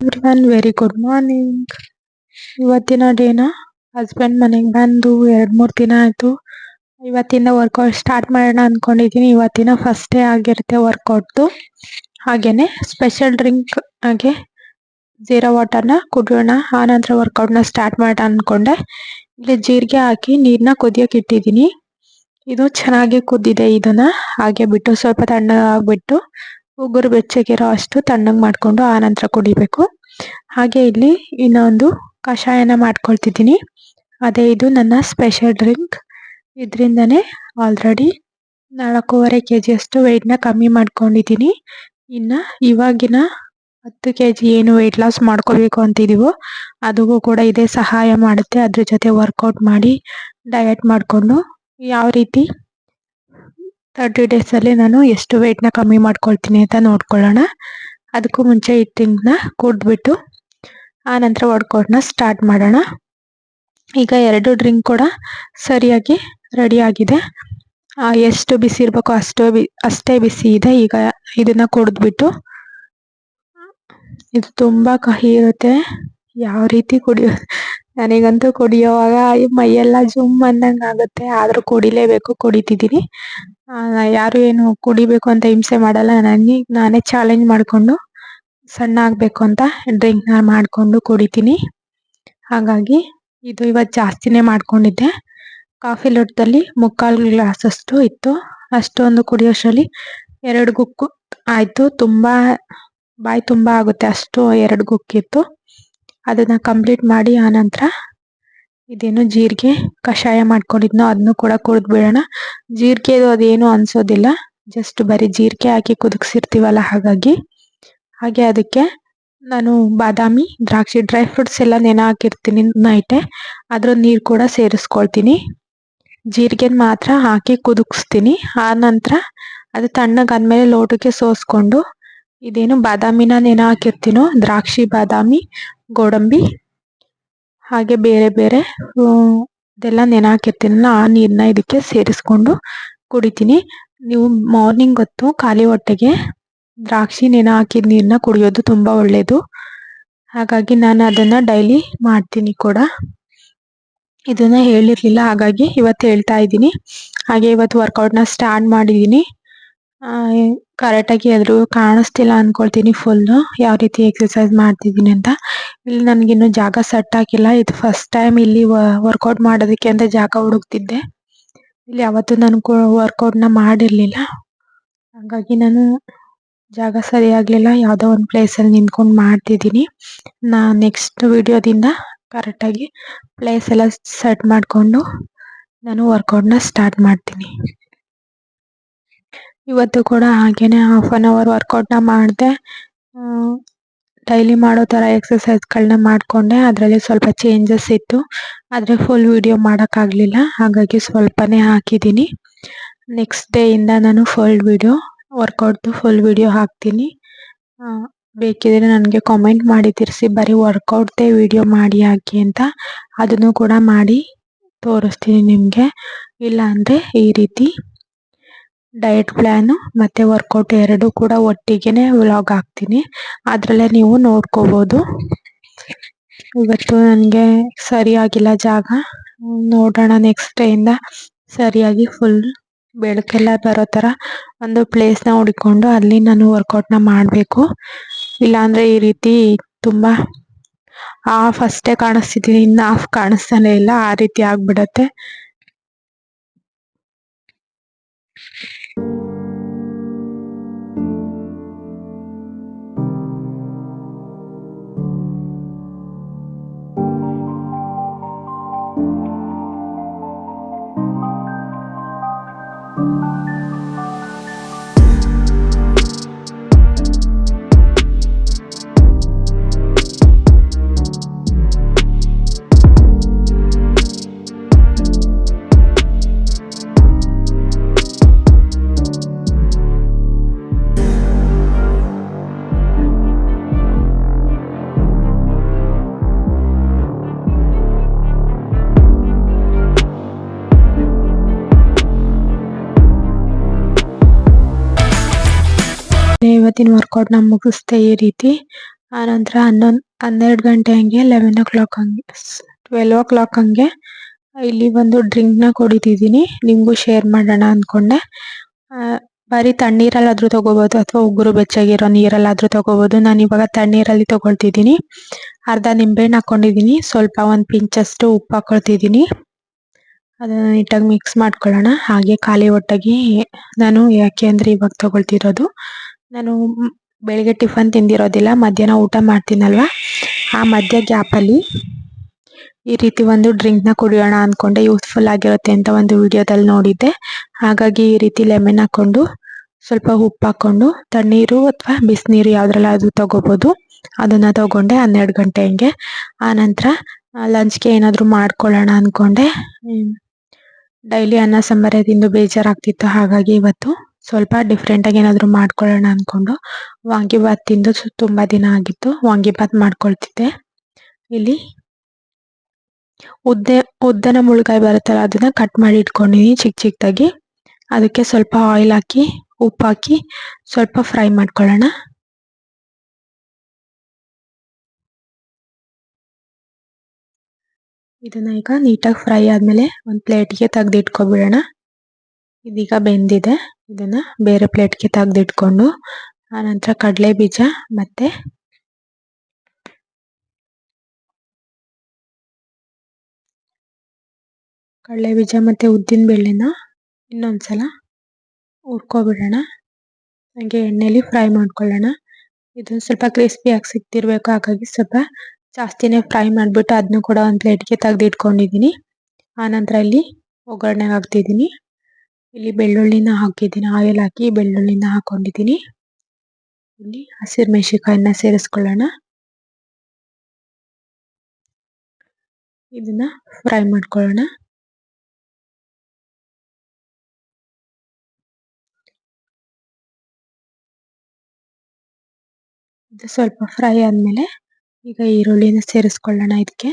Everyone very good morning ಇವತ್ತಿನ ಡೇನ husband ಮನೆಗೆ ಬಂದು ಎರಡು ಮೂರು ದಿನ ಆಯಿತು. ಇವತ್ತಿಂದ ವರ್ಕೌಟ್ ಸ್ಟಾರ್ಟ್ ಮಾಡೋಣ ಅಂದ್ಕೊಂಡಿದ್ದೀನಿ ಇವತ್ತಿನ ಫಸ್ಟ್ ಡೇ ಆಗಿರುತ್ತೆ ವರ್ಕೌಟ್ದು ಹಾಗೇನೆ ಸ್ಪೆಷಲ್ ಡ್ರಿಂಕ್ ಹಾಗೆ ಜೀರಾ ವಾಟರ್ನ ಕುಡಿಯೋಣ. ಆನಂತರ ವರ್ಕೌಟ್ನ ಸ್ಟಾರ್ಟ್ ಮಾಡೋಣ ಅಂದ್ಕೊಂಡೆ ಇಲ್ಲಿ ಜೀರಿಗೆ ಹಾಕಿ ನೀರನ್ನ ಕುದಿಯೋಕೆ ಇಟ್ಟಿದ್ದೀನಿ ಇದು ಚೆನ್ನಾಗಿ ಕುದ್ದಿದೆ ಇದನ್ನ. ಹಾಗೆ ಬಿಟ್ಟು ಸ್ವಲ್ಪ ತಣ್ಣಗಾಗ್ಬಿಟ್ಟು ಉಗುರು ಬೆಚ್ಚಗಿರೋ ಅಷ್ಟು ತಣ್ಣಗೆ ಮಾಡಿಕೊಂಡು ಆನಂತರ ಕುಡಿಬೇಕು. ಹಾಗೆ ಇಲ್ಲಿ ಇನ್ನೊಂದು ಕಷಾಯನ ಮಾಡ್ಕೊಳ್ತಿದ್ದೀನಿ. ಅದೇ ಇದು ನನ್ನ ಸ್ಪೆಷಲ್ ಡ್ರಿಂಕ್ ಇದರಿಂದನೇ ಆಲ್ರೆಡಿ ನಾಲ್ಕೂವರೆ ಕೆ ಜಿಯಷ್ಟು ವೆಯ್ಟ್ನ ಕಮ್ಮಿ ಮಾಡ್ಕೊಂಡಿದ್ದೀನಿ. ಇನ್ನು ಇವಾಗಿನ ಹತ್ತು ಕೆ ಜಿ ಏನು ವೆಯ್ಟ್ ಲಾಸ್ ಮಾಡ್ಕೋಬೇಕು ಅಂತಿದ್ದೀವೋ ಅದಕ್ಕೂ ಕೂಡ ಇದೇ ಸಹಾಯ ಮಾಡುತ್ತೆ. ಅದ್ರ ಜೊತೆ ವರ್ಕೌಟ್ ಮಾಡಿ ಡಯಟ್ ಮಾಡಿಕೊಂಡು, ಯಾವ ರೀತಿ ತರ್ಟಿ ಡೇಸಲ್ಲಿ ನಾನು ಎಷ್ಟು ವೆಯ್ಟ್ನ ಕಮ್ಮಿ ಮಾಡ್ಕೊಳ್ತೀನಿ ಅಂತ ನೋಡ್ಕೊಳ್ಳೋಣ. ಅದಕ್ಕೂ ಮುಂಚೆ ಈ ಡ್ರಿಂಕ್ನ ಕುಡಿದ್ಬಿಟ್ಟು ಆನಂತರ ವರ್ಕೌಟ್ನ ಸ್ಟಾರ್ಟ್ ಮಾಡೋಣ. ಈಗ ಎರಡು ಡ್ರಿಂಕ್ ಕೂಡ ಸರಿಯಾಗಿ ರೆಡಿ ಆಗಿದೆ. ಎಷ್ಟು ಬಿಸಿ ಇರಬೇಕು ಅಷ್ಟು ಬಿ, ಅಷ್ಟೇ ಬಿಸಿ ಇದೆ. ಈಗ ಇದನ್ನು ಕುಡಿದ್ಬಿಟ್ಟು ಇದು ತುಂಬ ಕಹಿ ಇರುತ್ತೆ. ಯಾವ ರೀತಿ ಕುಡಿಯೋ ನನಗಂತೂ ಕುಡಿಯೋವಾಗ ಮೈಯೆಲ್ಲ ಜುಮ್ ಅಂದಂಗೆ ಆಗುತ್ತೆ. ಆದರೂ ಕುಡಿಲೇಬೇಕು, ಕುಡಿತಿದ್ದೀನಿ. ಯಾರು ಏನು ಕುಡಿಬೇಕು ಅಂತ ಹಿಂಸೆ ಮಾಡಲ್ಲ. ನನಗೆ, ನಾನೇ ಚಾಲೆಂಜ್ ಮಾಡಿಕೊಂಡು ಸಣ್ಣ ಆಗಬೇಕು ಅಂತ ಡ್ರಿಂಕ್ನ ಮಾಡಿಕೊಂಡು ಕುಡಿತೀನಿ. ಹಾಗಾಗಿ ಇದು ಇವತ್ತು ಜಾಸ್ತಿನೇ ಮಾಡ್ಕೊಂಡಿದ್ದೆ. ಕಾಫಿ ಲೋಟದಲ್ಲಿ ಮುಕ್ಕಾಲು ಗ್ಲಾಸಷ್ಟು ಇತ್ತು. ಅಷ್ಟೊಂದು ಕುಡಿಯೋಷ್ಟರಲ್ಲಿ ಎರಡು ಗುಕ್ಕು ಆಯಿತು. ತುಂಬ, ಬಾಯಿ ತುಂಬ ಆಗುತ್ತೆ. ಅಷ್ಟು ಎರಡು ಗುಕ್ಕಿತ್ತು. ಅದನ್ನ ಕಂಪ್ಲೀಟ್ ಮಾಡಿ ಆನಂತರ ಇದೇನು ಜೀರಿಗೆ ಕಷಾಯ ಮಾಡ್ಕೊಂಡಿದ್ನೋ ಅದನ್ನು ಕೂಡ ಕುಡಿದ್ಬಿಡೋಣ ಜೀರಿಗೆದು ಅದೇನು ಅನ್ಸೋದಿಲ್ಲ. ಜಸ್ಟ್ ಬರೀ ಜೀರಿಗೆ ಹಾಕಿ ಕುದಿಸಿರ್ತೀವಲ್ಲ ಹಾಗಾಗಿ. ಹಾಗೆ ಅದಕ್ಕೆ ನಾನು ಬಾದಾಮಿ, ದ್ರಾಕ್ಷಿ ಡ್ರೈ ಫ್ರೂಟ್ಸ್ ಎಲ್ಲ ನೆನೆ ಹಾಕಿರ್ತೀನಿ ನೈಟೆ ಅದ್ರ ನೀರು ಕೂಡ ಸೇರಿಸ್ಕೊಳ್ತೀನಿ. ಜೀರಿಗೆ ಮಾತ್ರ ಹಾಕಿ ಕುದಿಸ್ತೀನಿ ಆ ನಂತರ ಅದು ತಣ್ಣಗಾದ್ಮೇಲೆ ಲೋಟಕ್ಕೆ ಸೋಸ್ಕೊಂಡು ಇದೇನು ಬಾದಾಮಿನ ನೆನೆ ಹಾಕಿರ್ತೀನೋ, ದ್ರಾಕ್ಷಿ, ಬಾದಾಮಿ ಗೋಡಂಬಿ, ಹಾಗೆ ಬೇರೆ ಬೇರೆ ಇದೆಲ್ಲ ನೆನೆ ಆ ನೀರನ್ನ ಇದಕ್ಕೆ ಸೇರಿಸ್ಕೊಂಡು ಕುಡಿತೀನಿ. ನೀವು ಮಾರ್ನಿಂಗ್ ಹೊತ್ತು ಖಾಲಿ ಹೊಟ್ಟೆಗೆ ದ್ರಾಕ್ಷಿ ನೆನೆ ಹಾಕಿದ ನೀರನ್ನ ಕುಡಿಯೋದು ತುಂಬ ಒಳ್ಳೆಯದು ಹಾಗಾಗಿ ನಾನು ಅದನ್ನು ಡೈಲಿ ಮಾಡ್ತೀನಿ ಕೂಡ. ಇದನ್ನ ಹೇಳಿರಲಿಲ್ಲ, ಹಾಗಾಗಿ ಇವತ್ತು ಹೇಳ್ತಾ ಇದ್ದೀನಿ. ಹಾಗೆ ಇವತ್ತು ವರ್ಕೌಟ್ನ ಸ್ಟಾರ್ಟ್ ಮಾಡಿದ್ದೀನಿ. ಕರೆಕ್ಟಾಗಿ ಎಲ್ರಿಗೂ ಕಾಣಿಸ್ತಿಲ್ಲ ಅನ್ಕೊಳ್ತೀನಿ ಫುಲ್ ಯಾವ ರೀತಿ ಎಕ್ಸರ್ಸೈಜ್ ಮಾಡ್ತಿದ್ದೀನಿ ಅಂತ. ಇಲ್ಲಿ ನನಗಿನ್ನೂ ಜಾಗ ಸೆಟ್ ಆಗಿಲ್ಲ. ಇದು ಫಸ್ಟ್ ಟೈಮ್ ಇಲ್ಲಿ ವರ್ಕೌಟ್ ಮಾಡೋದಕ್ಕೆ ಅಂತ ಜಾಗ ಹುಡುಕ್ತಿದ್ದೆ. ಇಲ್ಲಿ ಯಾವತ್ತೂ ನಾನು ನ ಮಾಡಿರಲಿಲ್ಲ. ಹಾಗಾಗಿ ನಾನು ಜಾಗ ಸರಿ ಆಗ್ಲಿಲ್ಲ. ಯಾವುದೋ ಒಂದು ಪ್ಲೇಸಲ್ಲಿ ನಿಂತ್ಕೊಂಡು ಮಾಡ್ತಿದ್ದೀನಿ. ನಾ ನೆಕ್ಸ್ಟ್ ವಿಡಿಯೋದಿಂದ ಕರೆಕ್ಟಾಗಿ ಪ್ಲೇಸ್ ಎಲ್ಲ ಸೆಟ್ ಮಾಡಿಕೊಂಡು ನಾನು ವರ್ಕೌಟ್ನ ಸ್ಟಾರ್ಟ್ ಮಾಡ್ತೀನಿ. ಇವತ್ತು ಕೂಡ ಹಾಗೇನೆ ಹಾಫ್ ಆನ್ ಅವರ್ ವರ್ಕೌಟ್ನ ಮಾಡಿದೆ. ಡೈಲಿ ಮಾಡೋ ಥರ ಎಕ್ಸಸೈಸ್ಗಳನ್ನ ಮಾಡಿಕೊಂಡೆ. ಅದರಲ್ಲಿ ಸ್ವಲ್ಪ ಚೇಂಜಸ್ ಇತ್ತು. ಆದರೆ ಫುಲ್ ವಿಡಿಯೋ ಮಾಡೋಕ್ಕಾಗಲಿಲ್ಲ. ಹಾಗಾಗಿ ಸ್ವಲ್ಪನೇ ಹಾಕಿದ್ದೀನಿ. ನೆಕ್ಸ್ಟ್ ಡೇ ಇಂದ ನಾನು ಫುಲ್ ವಿಡಿಯೋ ವರ್ಕೌಟ್ದು ಫುಲ್ ವಿಡಿಯೋ ಹಾಕ್ತೀನಿ. ಬೇಕಿದ್ರೆ ನನಗೆ ಕಾಮೆಂಟ್ ಮಾಡಿ ತಿರ್ಸಿ ಬರೀ ವರ್ಕೌಟ್ದೇ ವಿಡಿಯೋ ಮಾಡಿ ಹಾಕಿ ಅಂತ. ಅದನ್ನು ಕೂಡ ಮಾಡಿ ತೋರಿಸ್ತೀನಿ ನಿಮಗೆ. ಇಲ್ಲ ಅಂದರೆ ಈ ರೀತಿ. ಡಯಟ್ ಪ್ಲಾನ್ ಮತ್ತು ವರ್ಕೌಟ್ ಎರಡು ಕೂಡ ಒಟ್ಟಿಗೆ ವ್ಲಾಗ್ ಹಾಕ್ತೀನಿ. ಅದರಲ್ಲೇ ನೀವು ನೋಡ್ಕೋಬೋದು. ಇವತ್ತು ನನಗೆ ಸರಿಯಾಗಿಲ್ಲ ಜಾಗ. ನೋಡೋಣ ನೆಕ್ಸ್ಟ್ ಡೇಯಿಂದ ಸರಿಯಾಗಿ ಫುಲ್ ಬೆಳಕೆಲ್ಲ ಬರೋ ಥರ ಒಂದು ಪ್ಲೇಸ್ನ ಹುಡ್ಕೊಂಡು ಅಲ್ಲಿ ನಾನು ವರ್ಕೌಟ್ನ ಮಾಡಬೇಕು. ಇಲ್ಲಾಂದರೆ ಈ ರೀತಿ ತುಂಬ ಹಾಫ್ ಅಷ್ಟೇ ಕಾಣಿಸ್ತಿದ್ದೀನಿ ಇನ್ನು ಹಾಫ್ ಕಾಣಿಸ್ತಾನೆ ಇಲ್ಲ, ಆ ರೀತಿ ಆಗ್ಬಿಡತ್ತೆ. ಇವತ್ತಿನ ವರ್ಕೌಟ್ನ ಮುಗಿಸ್ದೆ ಈ ರೀತಿ. ಆನಂತರ ಹನ್ನೊಂದು, ಹನ್ನೆರಡು ಗಂಟೆ ಹಂಗೆ ಲೆವೆನ್ ಓ ಕ್ಲಾಕ್ ಹಂಗೆ ಟ್ವೆಲ್ ಓ ಕ್ಲಾಕ್ ಹಂಗೆ ಇಲ್ಲಿ ಒಂದು ನ ಕುಡಿತಿದ್ದೀನಿ. ನಿಮಗೂ ಶೇರ್ ಮಾಡೋಣ ಅಂದ್ಕೊಂಡೆ ಬರೀ ತಣ್ಣೀರಲ್ಲಾದರೂ ತಗೋಬಹುದು ಅಥವಾ ಉಗುರು ಬೆಚ್ಚಗಿರೋ ನೀರಲ್ಲಾದರೂ ತಗೋಬಹುದು ನಾನು ಇವಾಗ ತಣ್ಣೀರಲ್ಲಿ ತಗೊಳ್ತಿದ್ದೀನಿ. ಅರ್ಧ ನಿಂಬೆಹಣ್ಣು ಹಾಕ್ಕೊಂಡಿದ್ದೀನಿ ಸ್ವಲ್ಪ ಒಂದು ಪಿಂಚಷ್ಟು ಉಪ್ಪು ಹಾಕೊಳ್ತಿದ್ದೀನಿ. ಅದನ್ನ ನೀಟಾಗಿ ಮಿಕ್ಸ್ ಮಾಡ್ಕೊಳ್ಳೋಣ. ಹಾಗೆ ಖಾಲಿ ಒಟ್ಟಾಗಿ ನಾನು ಯಾಕೆ ಅಂದ್ರೆ ಇವಾಗ ತಗೊಳ್ತಿರೋದು. ನಾನು ಬೆಳಗ್ಗೆ ಟಿಫನ್ ತಿಂದಿರೋದಿಲ್ಲ, ಮಧ್ಯಾಹ್ನ ಊಟ ಮಾಡ್ತೀನಲ್ವ? ಆ ಮಧ್ಯ ಗ್ಯಾಪಲ್ಲಿ ಈ ರೀತಿ ಒಂದು ಡ್ರಿಂಕ್ನ ಕುಡಿಯೋಣ ಅಂದ್ಕೊಂಡೆ ಯೂಸ್ಫುಲ್ ಆಗಿರುತ್ತೆ ಅಂತ ಒಂದು ವಿಡಿಯೋದಲ್ಲಿ ನೋಡಿದ್ದೆ. ಹಾಗಾಗಿ ಈ ರೀತಿ ಲೆಮನ್ ಹಾಕ್ಕೊಂಡು, ಸ್ವಲ್ಪ ಉಪ್ಪು ಹಾಕ್ಕೊಂಡು, ತಣ್ಣೀರು ಅಥವಾ ಬಿಸಿನೀರು ಯಾವುದ್ರಲ್ಲಾದ್ರೂ ತೊಗೋಬೋದು. ಅದನ್ನು ತೊಗೊಂಡೆ ಹನ್ನೆರಡು ಗಂಟೆ ಹಂಗೆ. ಆನಂತರ ಲಂಚ್ಗೆ ಏನಾದರೂ ಮಾಡ್ಕೊಳ್ಳೋಣ ಅಂದ್ಕೊಂಡೆ ಡೈಲಿ ಅನ್ನ, ಸಾಂಬಾರೇ ತಿಂದು ಬೇಜಾರಾಗ್ತಿತ್ತು ಹಾಗಾಗಿ ಇವತ್ತು. ಸ್ವಲ್ಪ ಡಿಫ್ರೆಂಟಾಗಿ ಏನಾದರೂ ಮಾಡ್ಕೊಳ್ಳೋಣ ಅಂದ್ಕೊಂಡು ವಾಂಗಿಬಾತ್ ತಿಂದು ತುಂಬಾ ತುಂಬ ದಿನ ಆಗಿತ್ತು. ವಾಂಗಿಬಾತ್ ಮಾಡ್ಕೊಳ್ತಿದ್ದೆ. ಇಲ್ಲಿ ಉದ್ದೆ, ಉದ್ದನ ಮುಳುಗಾಯಿ ಬರುತ್ತಲ್ಲ ಅದನ್ನ ಕಟ್ ಮಾಡಿ ಇಟ್ಕೊಂಡಿದ್ದೀನಿ ಚಿಕ್ಕ ಚಿಕ್ಕದಾಗಿ ಅದಕ್ಕೆ ಸ್ವಲ್ಪ ಆಯಿಲ್ ಹಾಕಿ, ಉಪ್ಪು ಹಾಕಿ ಸ್ವಲ್ಪ ಫ್ರೈ ಮಾಡ್ಕೊಳ್ಳೋಣ. ಇದನ್ನ ಈಗ ನೀಟಾಗಿ ಫ್ರೈ ಆದಮೇಲೆ ಒಂದು ಪ್ಲೇಟ್ಗೆ ತೆಗೆದಿಟ್ಕೊಬಿಡೋಣ. ಇದೀಗ ಬೆಂದಿದೆ. ಇದನ್ನ ಬೇರೆ ಪ್ಲೇಟ್ಗೆ ತೆಗೆದಿಟ್ಕೊಂಡು ಆನಂತರ ಕಡಲೆ ಬೀಜ ಮತ್ತೆ ಕಡಲೆ ಬೀಜ ಮತ್ತೆ ಉದ್ದಿನ ಬೇಳೆನ ಇನ್ನೊಂದ್ಸಲ ಹುರ್ಕೊಬಿಡೋಣ. ಹಂಗೆ ಎಣ್ಣೆಲಿ ಫ್ರೈ ಮಾಡ್ಕೊಳ್ಳೋಣ. ಇದು ಸ್ವಲ್ಪ ಕ್ರಿಸ್ಪಿಯಾಗಿ ಸಿಕ್ತಿರ್ಬೇಕು ಹಾಗಾಗಿ ಸ್ವಲ್ಪ ಜಾಸ್ತಿನೇ ಫ್ರೈ ಮಾಡಿಬಿಟ್ಟು ಅದನ್ನು ಕೂಡ ಒಂದು ಪ್ಲೇಟ್ಗೆ ತೆಗೆದಿಟ್ಕೊಂಡಿದ್ದೀನಿ ಆನಂತರ ಇಲ್ಲಿ ಒಗ್ಗರಣೆಗೆ ಹಾಕ್ತಿದ್ದೀನಿ ಇಲ್ಲಿ ಬೆಳ್ಳುಳ್ಳಿನ ಹಾಕಿದ್ದೀನಿ ಆಯಿಲ್ ಹಾಕಿ ಬೆಳ್ಳುಳ್ಳಿನ ಹಾಕೊಂಡಿದ್ದೀನಿ. ಇಲ್ಲಿ ಹಸಿರು ಮೆಣಸಿನಕಾಯಿನ ಸೇರಿಸ್ಕೊಳ್ಳೋಣ. ಇದನ್ನ ಫ್ರೈ ಮಾಡ್ಕೊಳ್ಳೋಣ. ಇದು ಸ್ವಲ್ಪ ಫ್ರೈ ಆದಮೇಲೆ ಈಗ ಈರುಳ್ಳಿನ ಸೇರಿಸ್ಕೊಳ್ಳೋಣ ಇದಕ್ಕೆ.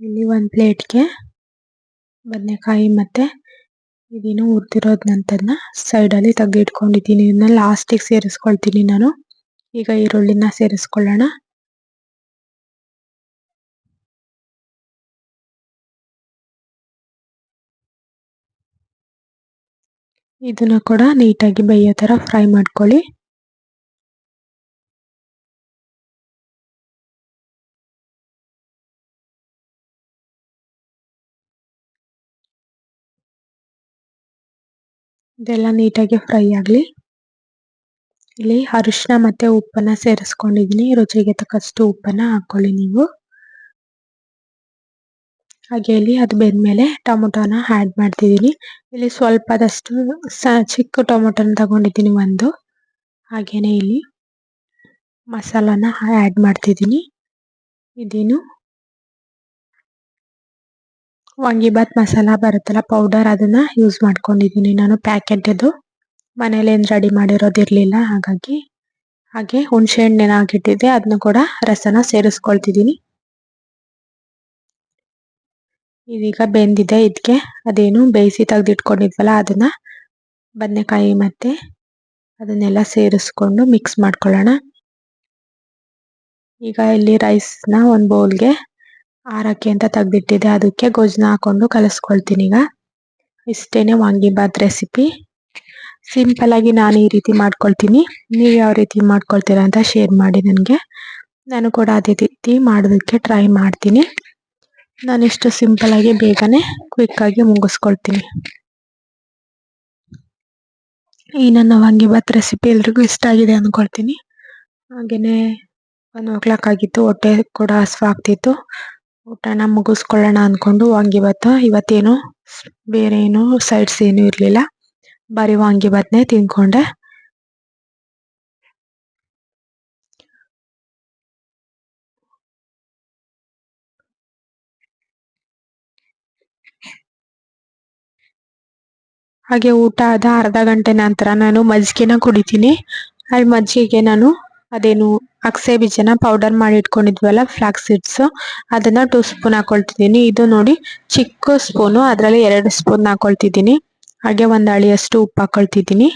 ಇಲ್ಲಿ ಒಂದು ಪ್ಲೇಟ್ಗೆ ಬದನೆಕಾಯಿ ಮತ್ತು ಇದೇನು ಸೈಡ್ ಅಲ್ಲಿ ತೆಗೆದಿಟ್ಕೊಂಡಿದ್ದೀನಿ. ಇದನ್ನ ಲಾಸ್ಟಿಗೆ ಸೇರಿಸ್ಕೊಳ್ತೀನಿ ನಾನು. ಈಗ ಈರುಳ್ಳಿನ ಸೇರಿಸ್ಕೊಳ್ಳೋಣ. ಇದನ್ನ ಕೂಡ ನೀಟಾಗಿ ಬೇಯೋ ಥರ ಫ್ರೈ ಮಾಡ್ಕೊಳ್ಳಿ. ಇದೆಲ್ಲ ನೀಟಾಗಿ ಫ್ರೈ ಆಗಲಿ. ಇಲ್ಲಿ ಅರಿಶಿನ ಮತ್ತೆ ಉಪ್ಪನ್ನ ಸೇರಿಸ್ಕೊಂಡಿದೀನಿ. ರುಚಿಗೆ ತಕ್ಕಷ್ಟು ಉಪ್ಪನ್ನ ಹಾಕೊಳ್ಳಿ ನೀವು. ಹಾಗೆ ಇಲ್ಲಿ ಅದು ಬೆಂದ್ಮೇಲೆ ಟೊಮೊಟೊನ ಆ್ಯಡ್ ಮಾಡ್ತಿದ್ದೀನಿ ಇಲ್ಲಿ ಸ್ವಲ್ಪದಷ್ಟು ಸ ಚಿಕ್ಕ ಟೊಮೊಟೊನ ತಗೊಂಡಿದ್ದೀನಿ ಒಂದು. ಹಾಗೇನೆ ಇಲ್ಲಿ ಮಸಾಲಾನ ಆ್ಯಡ್ ಮಾಡ್ತಿದ್ದೀನಿ ಇದೇನು? ವಾಂಗಿಬಾತ್ ಮಸಾಲ ಬರುತ್ತಲ್ಲ ಪೌಡರ್ ಅದನ್ನ ಯೂಸ್ ಮಾಡ್ಕೊಂಡಿದ್ದೀನಿ ನಾನು ಪ್ಯಾಕೆಟದು ಮನೇಲಿ ಏನು ರೆಡಿ ಮಾಡಿರೋದಿರಲಿಲ್ಲ ಹಾಗಾಗಿ ಹಾಗೆ ಹುಣಸೆ ಹಣ್ಣು ಹಾಕಿಟ್ಟಿದ್ದೆ ಅದನ್ನ ಕೂಡ ರಸನ ಸೇರಿಸ್ಕೊಳ್ತಿದ್ದೀನಿ ಇದೀಗ ಬೆಂದಿದೆ ಇದಕ್ಕೆ ಅದೇನು ಬೇಯಿಸಿ ತೆಗೆದಿಟ್ಕೊಂಡಿದ್ವಲ್ಲ, ಅದನ್ನ ಬದನೆಕಾಯಿ ಮತ್ತೆ ಅದನ್ನೆಲ್ಲ ಸೇರಿಸ್ಕೊಂಡು ಮಿಕ್ಸ್ ಮಾಡ್ಕೊಳ್ಳೋಣ. ಈಗ ಇಲ್ಲಿ ರೈಸ್ನ ಒಂದು ಬೌಲ್ಗೆ ಆರಕ್ಕೆ ಅಂತ ತೆಗ್ದಿಟ್ಟಿದ್ದೆ ಅದಕ್ಕೆ ಗೊಜ್ಜನ್ನ ಹಾಕೊಂಡು ಕಲಿಸ್ಕೊಳ್ತೀನಿ ಈಗ. ಇಷ್ಟೇನೆ ವಾಂಗಿಬಾತ್ ರೆಸಿಪಿ ಸಿಂಪಲ್ ಆಗಿ ನಾನು ಈ ರೀತಿ ಮಾಡ್ಕೊಳ್ತೀನಿ. ನೀವು ಯಾವ ರೀತಿ ಮಾಡ್ಕೊಳ್ತೀರಾ ಅಂತ ಶೇರ್ ಮಾಡಿ ನನಗೆ. ನಾನು ಕೂಡ ಅದೇ ರೀತಿ ಮಾಡೋದಕ್ಕೆ ಟ್ರೈ ಮಾಡ್ತೀನಿ. ನಾನಿಷ್ಟು ಸಿಂಪಲ್ ಆಗಿ ಬೇಗನೆ ಕ್ವಿಕ್ ಆಗಿ ಮುಗಿಸ್ಕೊಳ್ತೀನಿ. ಈ ನನ್ನ ವಾಂಗಿಬಾತ್ ರೆಸಿಪಿ ಎಲ್ರಿಗೂ ಇಷ್ಟ ಆಗಿದೆ ಅಂದ್ಕೊಳ್ತೀನಿ ಹಾಗೆಯೇ ಒನ್ ಓ ಕ್ಲಾಕ್ ಆಗಿತ್ತು, ಹೊಟ್ಟೆ ಕೂಡ ಹಸ್ವಾಗ್ತಿತ್ತು. ಊಟನ ಮುಗಿಸ್ಕೊಳ್ಳೋಣ ಅಂದ್ಕೊಂಡು ವಾಂಗಿಭಾತ, ಇವತ್ತೇನು ಬೇರೆ ಏನು ಸೈಡ್ಸ್ ಏನೂ ಇರಲಿಲ್ಲ. ಬರೀ ವಾಂಗಿಬಾತ್ನೇ ತಿನ್ಕೊಂಡೆ. ಹಾಗೆ ಊಟ ಆದ ಅರ್ಧ ಗಂಟೆ ನಂತರ ನಾನು ಮಜ್ಜಿಗೆನ ಕುಡಿತೀನಿ. ಅಲ್ಲಿ ಮಜ್ಜಿಗೆಗೆ ನಾನು ಅದೇನು ಅಗಸೆ ಬೀಜನ ಪೌಡರ್ ಮಾಡಿ ಇಟ್ಕೊಂಡಿದ್ವಲ್ಲ ಫ್ಲಾಕ್ ಸೀಡ್ಸ್ ಅದನ್ನ ಟೂ ಸ್ಪೂನ್ ಹಾಕೊಳ್ತಿದ್ದೀನಿ. ಇದು ನೋಡಿ ಚಿಕ್ಕ ಸ್ಪೂನು ಅದರಲ್ಲಿ ಎರಡು ಸ್ಪೂನ್ ಹಾಕೊಳ್ತಿದ್ದೀನಿ. ಹಾಗೆ ಒಂದು ಅಳಿಯಷ್ಟು ಉಪ್ಪು ಹಾಕೊಳ್ತಿದ್ದೀನಿ.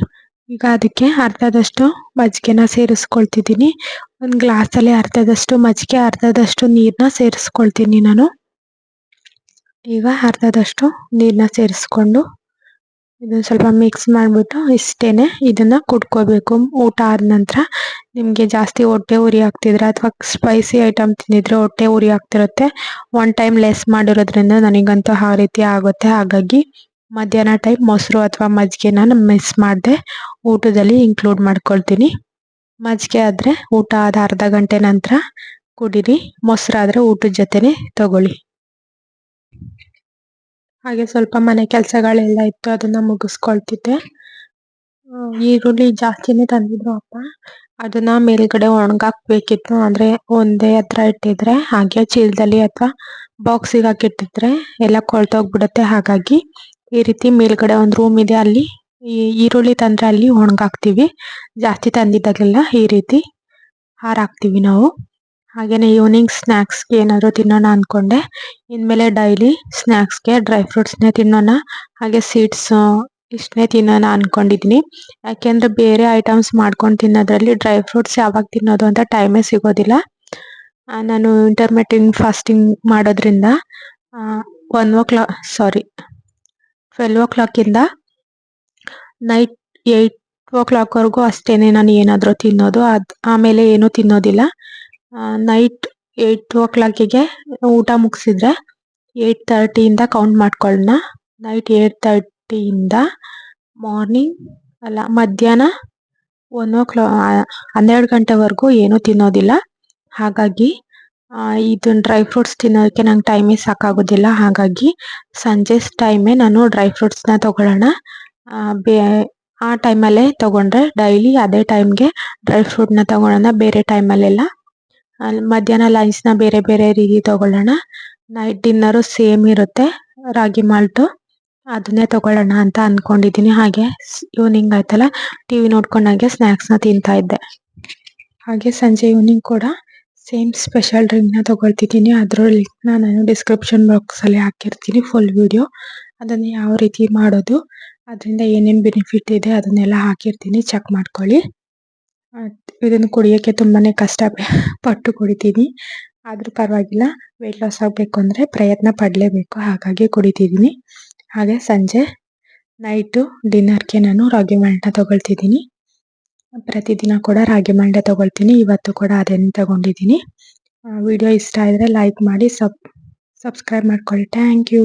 ಈಗ ಅದಕ್ಕೆ ಅರ್ಧದಷ್ಟು ಮಜ್ಜಿಗೆನ ಸೇರಿಸ್ಕೊಳ್ತಿದ್ದೀನಿ. ಒಂದು ಗ್ಲಾಸಲ್ಲಿ ಅರ್ಧದಷ್ಟು ಮಜ್ಜಿಗೆ, ಅರ್ಧದಷ್ಟು ನೀರನ್ನ ಸೇರಿಸ್ಕೊಳ್ತೀನಿ ನಾನು. ಈಗ ಅರ್ಧದಷ್ಟು ನೀರನ್ನ ಸೇರಿಸ್ಕೊಂಡು ಇದನ್ನ ಸ್ವಲ್ಪ ಮಿಕ್ಸ್ ಮಾಡಿಬಿಟ್ಟು ಇಷ್ಟೇನೆ ಇದನ್ನ ಕುಡ್ಕೋಬೇಕು. ಊಟ ಆದ ನಂತರ ನಿಮಗೆ ಜಾಸ್ತಿ ಹೊಟ್ಟೆ ಉರಿ ಆಗ್ತಿದ್ರೆ ಅಥವಾ ಸ್ಪೈಸಿ ಐಟಮ್ ತಿಂದಿದ್ರೆ ಹೊಟ್ಟೆ ಉರಿ ಆಗ್ತಿರುತ್ತೆ. ಒನ್ ಟೈಮ್ ಲೆಸ್ ಮಾಡಿರೋದ್ರಿಂದ ನನಗಂತೂ ಆ ರೀತಿ ಆಗುತ್ತೆ. ಹಾಗಾಗಿ ಮಧ್ಯಾಹ್ನ ಟೈಮ್ ಮೊಸರು ಅಥವಾ ಮಜ್ಜಿಗೆನ ಮಿಸ್ ಮಾಡದೆ. ಊಟದಲ್ಲಿ ಇನ್ಕ್ಲೂಡ್ ಮಾಡ್ಕೊಳ್ತೀನಿ. ಮಜ್ಜಿಗೆ ಆದರೆ ಊಟ ಆದ ಅರ್ಧ ಗಂಟೆ ನಂತರ ಕುಡೀರಿ. ಮೊಸರಾದರೆ ಊಟದ ಜೊತೆನೇ ತಗೊಳ್ಳಿ. ಹಾಗೆ ಸ್ವಲ್ಪ ಮನೆ ಕೆಲಸಗಳೆಲ್ಲ ಇತ್ತು, ಅದನ್ನ ಮುಗಿಸ್ಕೊಳ್ತಿದ್ದೆ. ಈರುಳ್ಳಿ ಜಾಸ್ತಿನೇ ತಂದಿದ್ರು ಅಪ್ಪ. ಅದನ್ನ ಮೇಲ್ಗಡೆ ಒಣಗಾಕ್ಬೇಕಿತ್ತು ಅಂದ್ರೆ ಒಂದೇ ಹತ್ರ ಇಟ್ಟಿದ್ರೆ, ಹಾಗೆ ಚೀಲದಲ್ಲಿ ಅಥವಾ ಬಾಕ್ಸಿಗೆ ಹಾಕಿಟ್ಟಿದ್ರೆ ಎಲ್ಲ ಕೊಳ್ತೋಗ್ಬಿಡತ್ತೆ. ಹಾಗಾಗಿ ಈ ರೀತಿ ಮೇಲ್ಗಡೆ ಒಂದು ರೂಮ್ ಇದೆ, ಅಲ್ಲಿ ಈರುಳ್ಳಿ ತಂದ್ರೆ ಅಲ್ಲಿ ಒಣಗಾಕ್ತಿವಿ. ಜಾಸ್ತಿ ತಂದಿದ್ದಾಗೆಲ್ಲ ಈ ರೀತಿ ಹಾರಾಕ್ತಿವಿ ನಾವು. ಹಾಗೇನೆ ಈವ್ನಿಂಗ್ ಸ್ನ್ಯಾಕ್ಸ್ಗೆ ಏನಾದರೂ ತಿನ್ನೋಣ ಅಂದ್ಕೊಂಡೆ ಇನ್ಮೇಲೆ ಡೈಲಿ ಸ್ನ್ಯಾಕ್ಸ್ಗೆ ಡ್ರೈ ಫ್ರೂಟ್ಸ್ನೇ ತಿನ್ನೋಣ, ಹಾಗೆ ಸೀಡ್ಸು ಇಷ್ಟನ್ನೇ ತಿನ್ನೋಣ ಅಂದ್ಕೊಂಡಿದ್ದೀನಿ ಯಾಕೆಂದರೆ ಬೇರೆ ಐಟಮ್ಸ್ ಮಾಡ್ಕೊಂಡು ತಿನ್ನೋದ್ರಲ್ಲಿ ಡ್ರೈ ಫ್ರೂಟ್ಸ್ ಯಾವಾಗ ತಿನ್ನೋದು ಅಂತ ಟೈಮೇ ಸಿಗೋದಿಲ್ಲ. ನಾನು ಇಂಟರ್ಮಿಟಿಂಗ್ ಫಾಸ್ಟಿಂಗ್ ಮಾಡೋದ್ರಿಂದ one o'clock sorry twelve ಓ ಕ್ಲಾಕಿಂದ ನೈಟ್ ಏಯ್ಟ್ ಓ ಕ್ಲಾಕ್ವರೆಗೂ ಅಷ್ಟೇನೆ ನಾನು ಏನಾದರೂ ತಿನ್ನೋದು. ಅದು, ಆಮೇಲೆ ಏನೂ ತಿನ್ನೋದಿಲ್ಲ. ನೈಟ್ ಏಯ್ಟ್ ಓ ಕ್ಲಾಕಿಗೆ ಊಟ ಮುಗಿಸಿದ್ರೆ ಏಯ್ಟ್ ತರ್ಟಿಯಿಂದ ಕೌಂಟ್ ಮಾಡ್ಕೊಳ್ಳೋಣ ನೈಟ್ ಏಯ್ಟ್ ತರ್ಟಿಯಿಂದ ಮಾರ್ನಿಂಗ್ ಅಲ್ಲ ಮಧ್ಯಾಹ್ನ ಒನ್ ಓ ಕ್ಲಾ ಹನ್ನೆರಡು ಗಂಟೆವರೆಗೂ ಏನೂ ತಿನ್ನೋದಿಲ್ಲ. ಹಾಗಾಗಿ ಇದನ್ನ ಡ್ರೈ ಫ್ರೂಟ್ಸ್ ತಿನ್ನೋದಕ್ಕೆ ನಂಗೆ ಟೈಮೇ ಸಾಕಾಗೋದಿಲ್ಲ. ಹಾಗಾಗಿ ಸಂಜೆ ಟೈಮೇ ನಾನು ಡ್ರೈ ಫ್ರೂಟ್ಸ್ನ ತಗೊಳ್ಳೋಣ. ಬೇ, ಆ ಟೈಮಲ್ಲೇ ತಗೊಂಡ್ರೆ ಡೈಲಿ ಅದೇ ಟೈಮ್ಗೆ ಡ್ರೈ ಫ್ರೂಟ್ನ ತಗೊಳ್ಳೋಣ. ಬೇರೆ ಟೈಮಲ್ಲೆಲ್ಲ ಅಲ್ಲಿ ಮಧ್ಯಾಹ್ನ ನ ಬೇರೆ ಬೇರೆ ರೀತಿ ತಗೊಳ್ಳೋಣ. ನೈಟ್ ಡಿನ್ನರ್ ಸೇಮ್ ಇರುತ್ತೆ. ರಾಗಿ ಮಾಲ್ಟು ಅದನ್ನೇ ತಗೊಳ್ಳೋಣ ಅಂತ ಅನ್ಕೊಂಡಿದ್ದೀನಿ. ಹಾಗೆ ಈವ್ನಿಂಗ್ ಆಯ್ತಲ್ಲ ಟಿ ಹಾಗೆ ಸ್ನಾಕ್ಸ್ನ ತಿಂತಾ ಇದ್ದೆ. ಹಾಗೆ ಸಂಜೆ ಈವ್ನಿಂಗ್ ಕೂಡ ಸೇಮ್ ಸ್ಪೆಷಲ್ ಡ್ರಿಂಕ್ನ ತಗೊಳ್ತಿದ್ದೀನಿ. ಅದರ ಲಿಂಕ್ನ ನಾನು ಡಿಸ್ಕ್ರಿಪ್ಷನ್ ಬಾಕ್ಸ್ ಅಲ್ಲಿ ಹಾಕಿರ್ತೀನಿ ಫುಲ್ ವಿಡಿಯೋ ಅದನ್ನ ಯಾವ ರೀತಿ ಮಾಡೋದು, ಅದರಿಂದ ಏನೇನು ಬೆನಿಫಿಟ್ ಇದೆ ಅದನ್ನೆಲ್ಲ ಹಾಕಿರ್ತೀನಿ. ಚೆಕ್ ಮಾಡ್ಕೊಳ್ಳಿ. ಇದನ್ನು ಕುಡಿಯೋಕೆ ತುಂಬಾನೇ ಕಷ್ಟ ಪಟ್ಟು ಕುಡಿತೀನಿ. ಆದರೂ ಪರವಾಗಿಲ್ಲ ವೆಯ್ಟ್ ಲಾಸ್ ಆಗಬೇಕು ಅಂದ್ರೆ ಪ್ರಯತ್ನ ಪಡಲೇಬೇಕು. ಹಾಗಾಗಿ ಕುಡಿತಿದ್ದೀನಿ ಹಾಗೆ ಸಂಜೆ ನೈಟು ಡಿನ್ನರ್ಗೆ ನಾನು ರಾಗಿ ಮಾಲ್ಟ್ನ ತಗೊಳ್ತಿದ್ದೀನಿ ಪ್ರತಿದಿನ ಕೂಡ ರಾಗಿ ಮಾಲ್ಟೇ ತಗೊಳ್ತೀನಿ. ಇವತ್ತು ಕೂಡ ಅದನ್ನು ತಗೊಂಡಿದ್ದೀನಿ ವಿಡಿಯೋ ಇಷ್ಟ ಆದರೆ ಲೈಕ್ ಮಾಡಿ, ಸಬ್ ಸಬ್ಸ್ಕ್ರೈಬ್ ಮಾಡ್ಕೊಳ್ಳಿ. Thank you